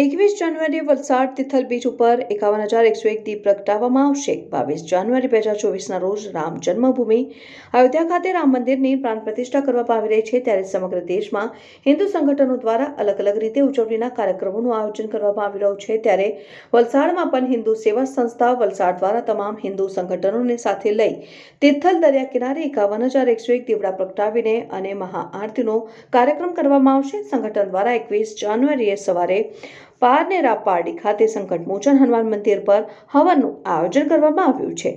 એકવીસ જાન્યુઆરીએ વલસાડ તિથલ બીચ ઉપર એકાવન હજાર એકસો એક દીપ પ્રગટાવવામાં આવશે. બાવીસ જાન્યુઆરી બે હજાર ચોવીસના રોજ રામ જન્મભૂમિ અયોધ્યા ખાતે રામ મંદિરની પ્રાણ પ્રતિષ્ઠા કરવામાં આવી રહી છે. ત્યારે સમગ્ર દેશમાં હિન્દુ સંગઠનો દ્વારા અલગ અલગ રીતે ઉજવણીના કાર્યક્રમોનું આયોજન કરવામાં આવી રહ્યું છે. ત્યારે વલસાડમાં પણ હિન્દુ સેવા સંસ્થા વલસાડ દ્વારા તમામ હિન્દુ સંગઠનોને સાથે લઈ તિથલ દરિયા કિનારે એકાવન હજાર એકસો એક દીવડા પ્રગટાવીને અને મહાઆરતીનો કાર્યક્રમ કરવામાં આવશે. સંગઠન દ્વારા એકવીસ જાન્યુઆરીએ સવારે પારનેરા પારડી ખાતે સંકટ મોચન હનુમાન મંદિર પર હવનનું આયોજન કરવામાં આવ્યું છે.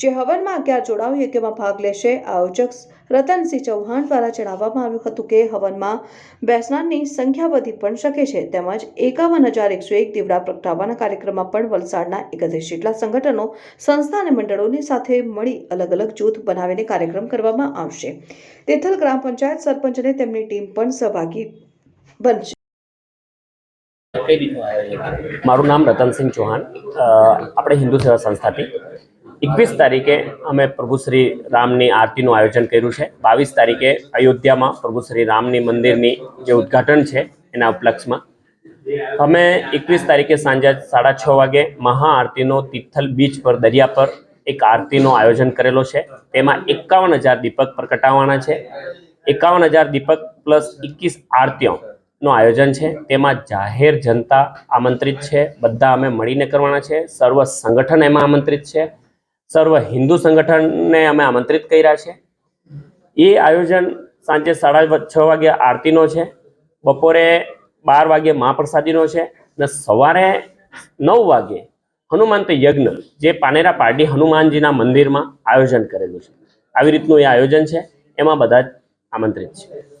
જે હવનમાં અગિયાર જોડાઓ યજ્ઞમાં ભાગ લેશે. આયોજક રતનસિંહ ચૌહાણ દ્વારા જણાવવામાં આવ્યું હતું કે હવનમાં બેસનારની સંખ્યા વધી પણ શકે છે. તેમજ એકાવન હજાર એકસો એક દીવડા પ્રગટાવવાના કાર્યક્રમમાં પણ વલસાડના એકત્રીસ જેટલા સંગઠનો, સંસ્થા અને મંડળોની સાથે મળી અલગ અલગ જૂથ બનાવીને કાર્યક્રમ કરવામાં આવશે. તેથલ ગ્રામ પંચાયત સરપંચ અને તેમની ટીમ પણ સહભાગી બનશે. મારું નામ રતનસિંહ ચૌહાણ. આપણે હિન્દુ સેવા સંસ્થાથી એકવીસ તારીખે અમે પ્રભુ શ્રી રામની આરતીનું આયોજન કર્યું છે. બાવીસ તારીખે અયોધ્યામાં પ્રભુ શ્રી રામની મંદિરની જે ઉદ્ઘાટન છે, એના ઉપલક્ષમાં. અમે એકવીસ તારીખે સાંજે સાડા છ વાગે મહાઆરતીનો તિથલ બીચ પર, દરિયા પર એક આરતીનું આયોજન કરેલો છે. તેમાં એકાવન હજાર દીપક પ્રગટાવવાના છે. એકાવન હજાર દીપક પ્લસ એકવીસ આરતીઓ નું આયોજન છે. તેમાં જાહેર જનતા આમંત્રિત છે. બધા અમે મળીને કરવાના છે. સર્વ સંગઠન એમાં આમંત્રિત છે. સર્વ હિન્દુ સંગઠનને અમે આમંત્રિત કર્યા છે. એ આયોજન સાંજે સાડા છ વાગે આરતીનો છે. બપોરે બાર વાગે મહાપ્રસાદીનો છે. અને સવારે નવ વાગે હનુમંત યજ્ઞ, જે પાનેરા પાર્ટી હનુમાનજીના મંદિરમાં આયોજન કરેલું છે. આવી રીતનું એ આયોજન છે. એમાં બધા આમંત્રિત છે.